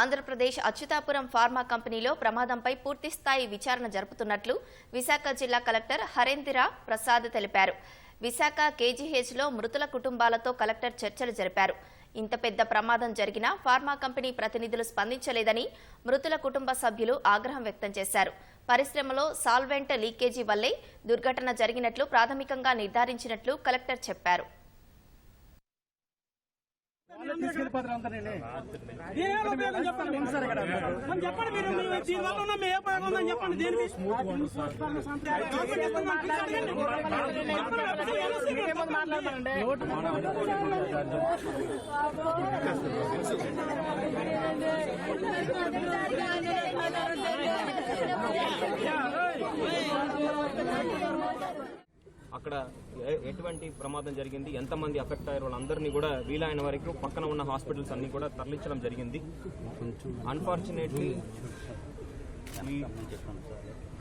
Andhra Pradesh Atchutapuram pharma కంపెనీలో ప్రమాదంపై పూర్తిస్థాయి విచారణ జరుపుతున్నట్లు విశాఖ జిల్లా కలెక్టర్ హరేంద్ర ప్రసాద్ తెలిపారు. విశాఖ కేజీహెచ్లో మృతుల కుటుంబాలతో కలెక్టర్ చర్చలు జరిపారు. ఇంత పెద్ద ప్రమాదం జరిగినా ఫార్మా కంపెనీ ప్రతినిధులు స్పందించలేదని మృతుల కుటుంబ సభ్యులు ఆగ్రహం వ్యక్తం చేశారు. పరిశ్రమలో సాల్వెంట్ లీకేజీ వల్లే దుర్ఘటన జరిగినట్లు ప్రాథమికంగా నిర్ధారించినట్లు కలెక్టర్ చెప్పారు. దీనివల్ల ఉపయోగం చెప్పండి మనం చెప్పండి మీరు మీరు దీని వల్ల ఉన్న మీ ఏ ఉపయోగం ఉందని చెప్పండి. దేనికి అక్కడ ఎటువంటి ప్రమాదం జరిగింది? ఎంతమంది అఫెక్ట్ అయ్యారు? వాళ్ళందరినీ కూడా వీలైన వరకు పక్కన ఉన్న హాస్పిటల్స్ అన్ని కూడా తరలించడం జరిగింది. అన్ఫార్చునేట్లీ ఈ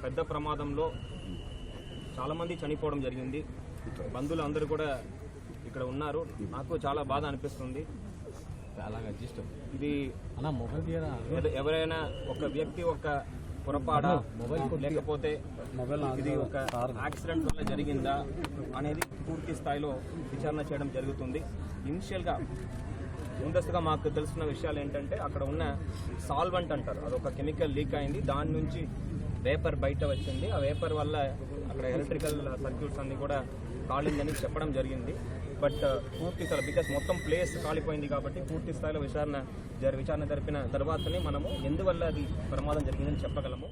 పెద్ద ప్రమాదంలో చాలా మంది చనిపోవడం జరిగింది. బంధువులు అందరూ కూడా ఇక్కడ ఉన్నారు. నాకు చాలా బాధ అనిపిస్తుంది. ఇది ఎవరైనా ఒక వ్యక్తి ఒక పొరపాట లేకపోతే ఇది ఒక యాక్సిడెంట్ వల్ల జరిగిందా అనేది పూర్తి స్థాయిలో విచారణ చేయడం జరుగుతుంది. ఇనిషియల్గా ముందస్తుగా మాకు తెలుస్తున్న విషయాలు ఏంటంటే అక్కడ ఉన్న సాల్వెంట్ అంటారు. అదొక కెమికల్ లీక్ అయింది. దాని నుంచి వేపర్ బయట వచ్చింది. ఆ వేపర్ వల్ల అక్కడ ఎలక్ట్రికల్ సర్క్యూట్స్ అన్ని కూడా కాలిందని చెప్పడం జరిగింది. బట్ uh, పూర్తి స్థాయిలో బికాస్ మొత్తం ప్లేస్ కాలిపోయింది కాబట్టి పూర్తి స్థాయిలో విచారణ జరి విచారణ జరిపిన తర్వాతనే మనము ఎందువల్ల అది ప్రమాదం జరిగిందని చెప్పగలము.